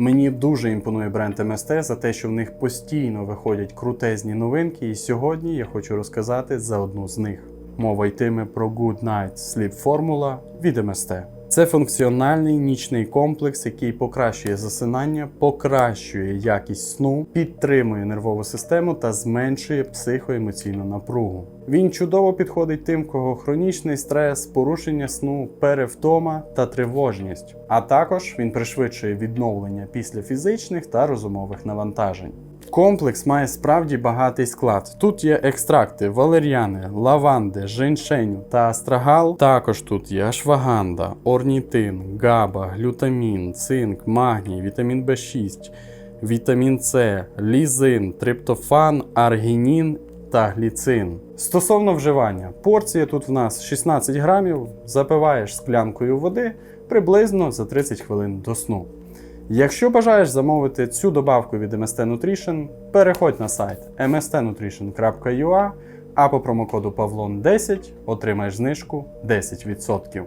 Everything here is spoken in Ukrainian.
Мені дуже імпонує бренд МСТ за те, що в них постійно виходять крутезні новинки, і сьогодні я хочу розказати за одну з них. Мова йтиме про Good Night Sleep Formula від МСТ. Це функціональний нічний комплекс, який покращує засинання, покращує якість сну, підтримує нервову систему та зменшує психоемоційну напругу. Він чудово підходить тим, кого хронічний стрес, порушення сну, перевтома та тривожність. А також він пришвидшує відновлення після фізичних та розумових навантажень. Комплекс має справді багатий склад. Тут є екстракти валеріани, лаванди, женьшеню та астрагал. Також тут є ашваганда, орнітин, габа, глютамін, цинк, магній, вітамін В6, вітамін С, лізин, триптофан, аргінін та гліцин. Стосовно вживання, порція тут в нас 16 грамів, запиваєш склянкою води приблизно за 30 хвилин до сну. Якщо бажаєш замовити цю добавку від MST Nutrition, переходь на сайт mstnutrition.ua, а по промокоду Pavlon10 отримаєш знижку 10%.